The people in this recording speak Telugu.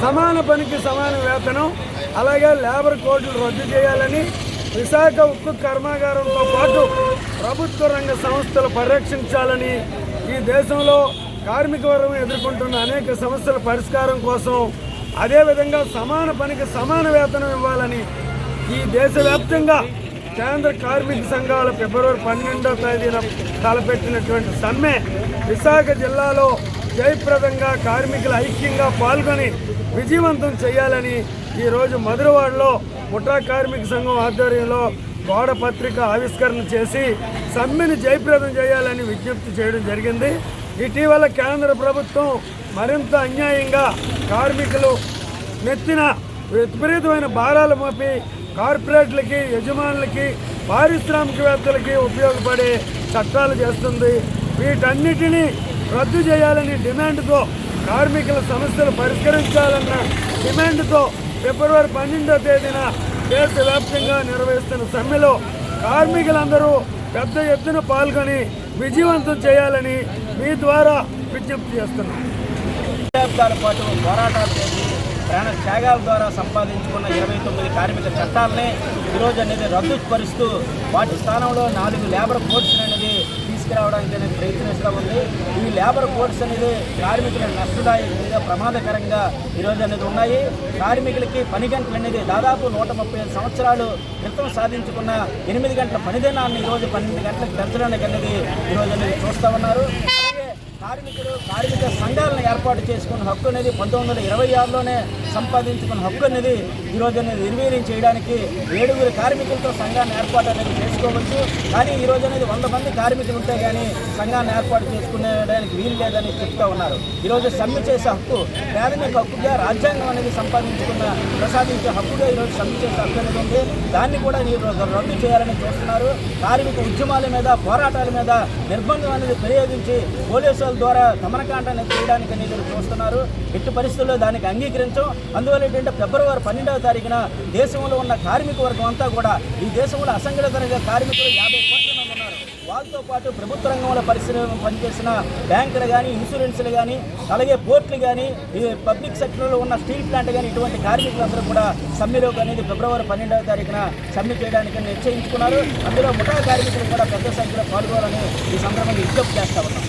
సమాన పనికి సమాన వేతనం అలాగే లేబర్ కోడ్లు రద్దు చేయాలని విశాఖ ఉక్కు కర్మాగారంతో పాటు ప్రభుత్వ రంగ సంస్థలు పరిరక్షించాలని ఈ దేశంలో కార్మిక వర్గం ఎదుర్కొంటున్న అనేక సమస్యల పరిష్కారం కోసం అదేవిధంగా సమాన పనికి సమాన వేతనం ఇవ్వాలని ఈ దేశవ్యాప్తంగా కేంద్ర కార్మిక సంఘాల ఫిబ్రవరి పన్నెండవ తేదీన తలపెట్టినటువంటి సమ్మె విశాఖ జిల్లాలో జయప్రదంగా కార్మికులు ఐక్యంగా పాల్గొని విజయవంతం చేయాలని ఈరోజు మధురవాడలో ముఠా కార్మిక సంఘం ఆధ్వర్యంలో గోడ పత్రిక ఆవిష్కరణ చేసి సమ్మెను జయప్రదం చేయాలని విజ్ఞప్తి చేయడం జరిగింది. ఇటీవల కేంద్ర ప్రభుత్వం మరింత అన్యాయంగా కార్మికులు నెత్తిన విపరీతమైన భారాలు మోపి కార్పొరేట్లకి యజమానులకి పారిశ్రామికవేత్తలకి ఉపయోగపడే చట్టాలు చేస్తుంది. వీటన్నిటినీ రద్దు చేయాలని డిమాండ్తో కార్మికుల సమస్యలు పరిష్కరించాలన్న డిమాండ్తో ఫిబ్రవరి పన్నెండో తేదీన దేశవ్యాప్తంగా నిర్వహిస్తున్న సమ్మెలో కార్మికులందరూ పెద్ద ఎత్తున పాల్గొని విజయవంతం చేయాలని మీ ద్వారా విజ్ఞప్తి చేస్తున్నాం. దశాబ్దాల పాటు పోరాటాలు చేసి ప్రాణ త్యాగాల ద్వారా సంపాదించుకున్న ఇరవై తొమ్మిది కార్మిక చట్టాలని ఈరోజు అనేది రద్దు పరుస్తూ వాటి స్థానంలో నాలుగు లేబర్ కోడ్స్ అనేది తీసుకురావడానికి అనేది ప్రయత్నిస్తూ ఉంది. ఈ లేబర్ కోడ్స్ అనేది కార్మికుల నష్టదాయకంగా ప్రమాదకరంగా ఈరోజు అనేది ఉన్నాయి. కార్మికులకి పని గంటలు అనేది దాదాపు నూట ముప్పై ఐదు సంవత్సరాలు క్రితం సాధించుకున్న ఎనిమిది గంటల పనిదినాన్ని ఈరోజు పన్నెండు గంటలకు పెంచడానికి అనేది ఈరోజు అనేది చూస్తూ ఉన్నారు. అలాగే కార్మికులు కార్మిక సంఘాలను ఏర్పాటు చేసుకున్న హక్కు అనేది పంతొమ్మిది వందల ఇరవై ఆరులోనే సంపాదించుకున్న హక్కు అనేది ఈరోజు అనేది నిర్వీర్యం చేయడానికి ఏడుగురు కార్మికులతో సంఘాన్ని ఏర్పాటు అనేది చేసుకోవచ్చు. కానీ ఈరోజు అనేది వంద మంది కార్మికులు ఉంటే కానీ సంఘాన్ని ఏర్పాటు చేసుకునేదానికి వీలు లేదని చెప్తా ఉన్నారు. ఈరోజు సమ్మె చేసే హక్కు ప్రాథమిక హక్కుగా రాజ్యాంగం అనేది సంపాదించుకున్న ప్రసాదించే హక్కుగా ఈరోజు సమ్మె చేసే హక్కు అనేది ఉంది. దాన్ని కూడా ఈరోజు రద్దు చేయాలని చూస్తున్నారు. కార్మిక ఉద్యమాల మీద పోరాటాల మీద నిర్బంధం అనేది ప్రయోగించి పోలీసుల ద్వారా దమనకాండ అనేది చేయడానికి అనేది చూస్తున్నారు. ఎట్టి పరిస్థితుల్లో దానికి అంగీకరించం. అందువల్ల ఏంటంటే ఫిబ్రవరి పన్నెండవ తారీఖున దేశంలో ఉన్న కార్మిక వర్గం అంతా కూడా ఈ దేశంలో అసంఘటిత రంగ కార్మికులు యాభై కోట్ల మంది ఉన్నారు. వాళ్ళతో పాటు ప్రభుత్వ రంగంలో పరిశ్రమ పనిచేసిన బ్యాంకులు కానీ ఇన్సూరెన్స్లు కానీ అలాగే పోర్టులు కానీ ఈ పబ్లిక్ సెక్టర్లో ఉన్న స్టీల్ ప్లాంట్ కానీ ఇటువంటి కార్మికులందరూ కూడా సమ్మెలోకి అనేది ఫిబ్రవరి పన్నెండవ తారీఖున సమ్మె చేయడానికి నిశ్చయించుకున్నారు అందులో ముఠా కార్మికులు కూడా పెద్ద సంఖ్యలో పాల్గొనాలని ఈ సందర్భంగా విజ్ఞప్తి చేస్తా ఉన్నాం.